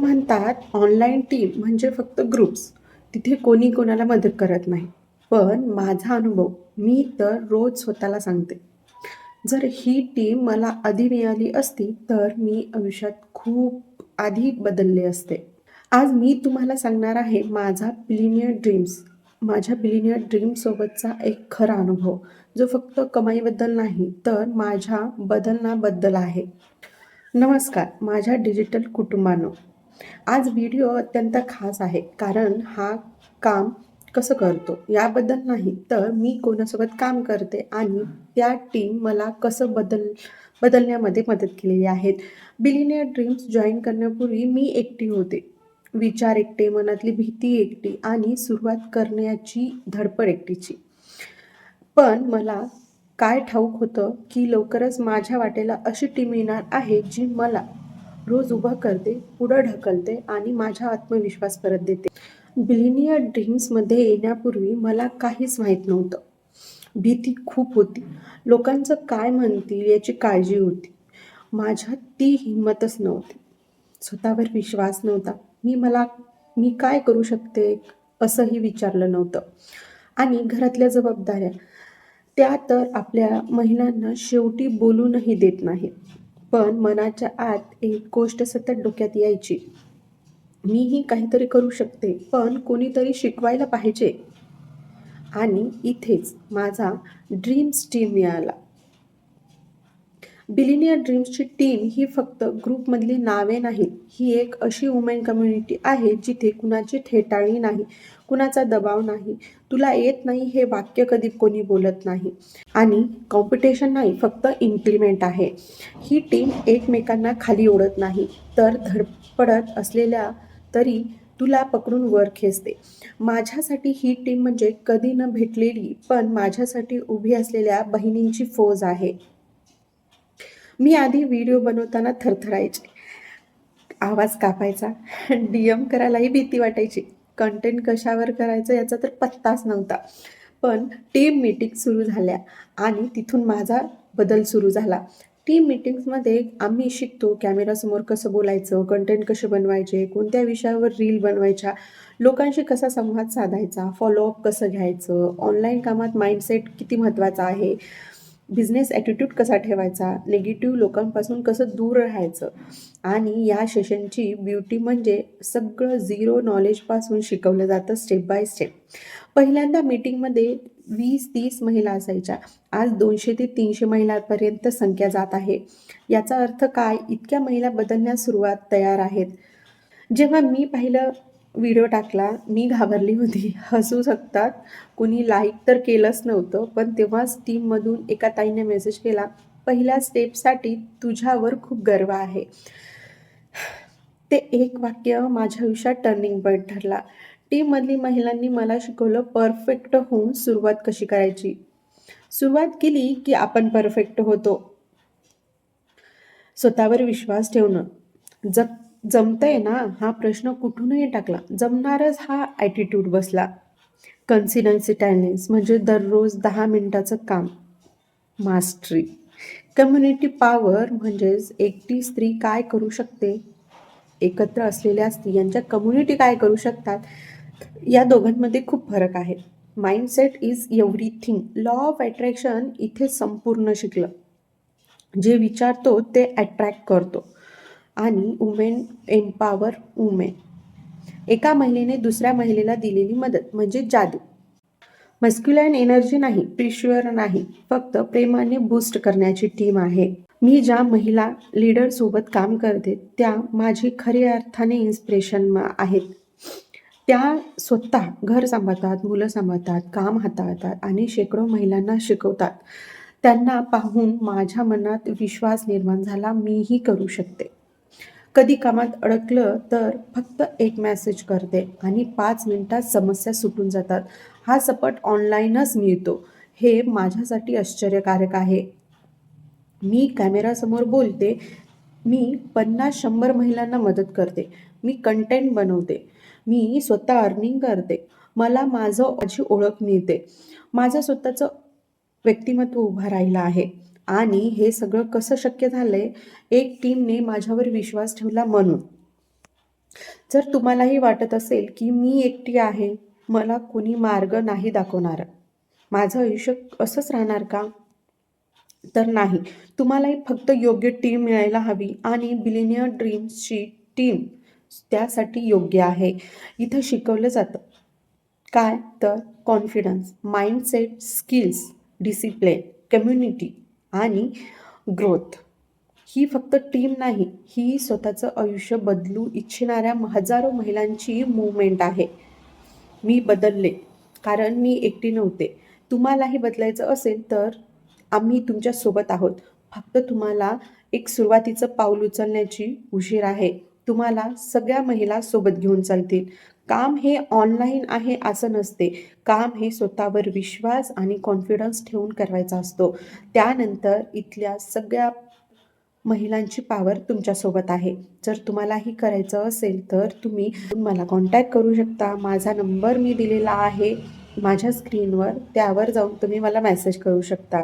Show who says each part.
Speaker 1: म्हणतात online team म्हणजे फक्त ग्रुप्स तिथे कोणी कोणाला मदत करत नाही. पण माझा अनुभव मी तर रोज स्वतःला सांगते. जर ही टीम मला आधी मिळाली असती तर मी आयुष्यात खूप आधी बदलले असते. आज मी तुम्हाला सांगणार आहे माझा बिलिनियर ड्रीम्स माझ्या बिलिनियर ड्रीमसोबतचा एक खरा अनुभव जो फक्त कमाईबद्दल नाही तर माझ्या बदलण्याबद्दल आहे. नमस्कार माझ्या डिजिटल कुटुंबानो. आज व्हिडिओ अत्यंत खास आहे. कारण हा काम कसं करतो? याबद्दल नाही तर मी कोणासोबत काम करते आणि त्या टीम मला कसं बदल बदलण्यामध्ये मदत केलेली आहेत. बिलिनियर ड्रीम्स जॉईन करण्यापूर्वी मी एकटी होते. विचार एकटे मनातली भीती एकटी आणि सुरुवात करण्याची धडपड एकटीची. पण मला काय ठाऊक होतं की लवकरच माझ्या वाटेला अशी टीम येणार आहे जी मला रोज उभा करते पुढं ढकलते आणि माझा आत्मविश्वास परत देते. बिलिनियर ड्रीम्समध्ये येण्यापूर्वी मला काहीच माहीत नव्हतं. भीती खूप होती. लोकांचं काय म्हणतील याची काळजी होती. माझ्यात ती हिंमतच नव्हती. स्वतःवर विश्वास नव्हता. मी मला मी काय करू शकते असंही विचारलं नव्हतं. आणि घरातल्या जबाबदाऱ्या त्या तर आपल्या महिलांना शेवटी बोलूनही देत नाहीत. पण मनाच्या आत एक गोष्ट सतत डोक्यात यायची. मीही काहीतरी करू शकते पण कोणीतरी शिकवायला पाहिजे. आणि इथेच माझा ड्रीम्स टीम मिळाला. बिलिनियर ड्रीम्सची टीम ही फक्त ग्रुपमधली नावे नाहीत ही एक अशी वुमेन कम्युनिटी आहे जिथे कुणाची थेटाळी नाही कुणाचा दबाव नाही तुला येत नाही हे वाक्य कधी कोणी बोलत नाही. आणि कॉम्पिटिशन नाही फक्त इम्प्लिमेंट आहे. ही टीम एकमेकांना खाली ओढत नाही तर धडपडत असलेल्या तरी तुला पकडून वर खेचते. माझ्यासाठी ही टीम म्हणजे कधी न भेटलेली पण माझ्यासाठी उभी असलेल्या बहिणींची फौज आहे. मी आधी व्हिडिओ बनवताना थरथरायचे. आवाज कापायचा. डी एम करायलाही भीती वाटायची. कंटेंट कशावर करायचं याचा तर पत्ताच नव्हता. पण टीम मीटिंग सुरू झाल्या आणि तिथून माझा बदल सुरू झाला. टीम मीटिंग्समध्ये आम्ही शिकतो कॅमेरासमोर कसं बोलायचं कंटेंट कसे बनवायचे कोणत्या विषयावर रील बनवायच्या लोकांशी कसा संवाद साधायचा फॉलोअप कसं घ्यायचं ऑनलाईन कामात माइंडसेट किती महत्त्वाचा आहे बिझनेस ॲटिट्यूड कसा ठेवायचा? निगेटिव्ह लोकांपासून कसं दूर राहायचं? आणि या सेशनची ब्युटी म्हणजे सगळं झिरो नॉलेजपासून शिकवलं जातं स्टेप बाय स्टेप पहिल्यांदा मीटिंगमध्ये वीस तीस महिला असायच्या. आज दोनशे ते तीनशे महिलांपर्यंत संख्या जात आहे. याचा अर्थ काय? इतक्या महिला बदलण्यास सुरुवात तयार आहेत. जेव्हा मी पाहिलं व्हिडिओ टाकला मी घाबरली होती. हसू शकतात. कुणी लाईक तर केलंच नव्हतं पण तेव्हाच टीममधून एका ताईने मेसेज केला पहिल्या स्टेपसाठी तुझ्यावर खूप गर्व आहे. ते एक वाक्य माझ्या आयुष्यात टर्निंग पॉईंट ठरला. टीममधली महिलांनी मला शिकवलं परफेक्ट होऊन सुरुवात कशी करायची. सुरुवात केली की आपण परफेक्ट होतो. स्वतःवर विश्वास ठेवणं. जग जमतंय ना हा प्रश्न कुठूनही टाकला जमणारच हा ॲटिट्यूड बसला. कन्सिडन्सी टॅलेन्स म्हणजे दररोज दहा मिनटाचं काम. मास्टरी कम्युनिटी पॉवर म्हणजेच एकटी स्त्री काय करू शकते? एकत्र असलेल्या स्त्रियांच्या कम्युनिटी काय करू शकतात? या दोघांमध्ये खूप फरक आहे. Mindset is everything law of attraction इथे संपूर्ण शिकलं. जे विचारतो ते अट्रॅक्ट करतो. आणि वुमेन एम्पावर वुमेन एका महिलेने दुसऱ्या महिलेला दिलेली मदत म्हणजे जादू. मस्क्युलाईन एनर्जी नाही प्रिश्युअर नाही फक्त प्रेमाने बूस्ट करण्याची टीम आहे. मी ज्या महिला लीडरसोबत काम करते त्या माझी खऱ्या अर्थाने इन्स्पिरेशन आहेत. त्या स्वतः घर सांभाळतात मुलं सांभाळतात काम हाताळतात आणि शेकडो महिलांना शिकवतात. त्यांना पाहून माझ्या मनात विश्वास निर्माण झाला मीही करू शकते. कधी कामात अडकलं तर फक्त एक मॅसेज करते आणि पाच मिनिटात समस्या सुटून जातात. हा सपोर्ट ऑनलाईनच मिळतो. हे माझ्यासाठी आश्चर्यकारक आहे. मी कॅमेरासमोर बोलते मी पन्नास शंभर महिलांना मदत करते मी कंटेंट बनवते मी स्वतः अर्निंग करते मला माझं अशी ओळख मिळते. माझं स्वतःचं व्यक्तिमत्व उभं राहिलं आहे. आणि हे सगळं कसं शक्य झालंय एक टीमने माझ्यावर विश्वास ठेवला म्हणून. जर तुम्हालाही वाटत असेल की मी एकटी आहे मला कुणी मार्ग नाही दाखवणार. माझं आयुष्य असंच राहणार का? तर नाही. तुम्हालाही फक्त योग्य टीम मिळायला हवी आणि बिलिनियर ड्रीम्सची टीम त्यासाठी योग्य आहे. इथं शिकवलं जातं. काय? तर confidence mindset skills discipline community. आणि ग्रोथ ही फक्त टीम नाही ही स्वतःचं आयुष्य बदलू इच्छिणाऱ्या हजारो महिलांची मुवमेंट आहे. मी बदलले कारण मी एकटी नव्हते. तुम्हालाही बदलायचं असेल तर आम्ही तुमच्यासोबत आहोत. फक्त तुम्हाला एक सुरुवातीचं पाऊल उचलण्याची उशीर आहे. तुम्हाला सगळ्या महिला सोबत घेऊन चालतील. काम हे ऑनलाईन आहे असं नसते. काम हे स्वतःवर विश्वास आणि कॉन्फिडन्स ठेवून करायचा असतो. त्यानंतर इथल्या सगळ्या महिलांची पावर तुमच्यासोबत आहे. जर तुम्हालाही करायचं असेल तर तुम्ही मला कॉन्टॅक्ट करू शकता. माझा नंबर मी दिलेला आहे. माझ्या स्क्रीनवर त्यावर जाऊन तुम्ही मला मेसेज करू शकता.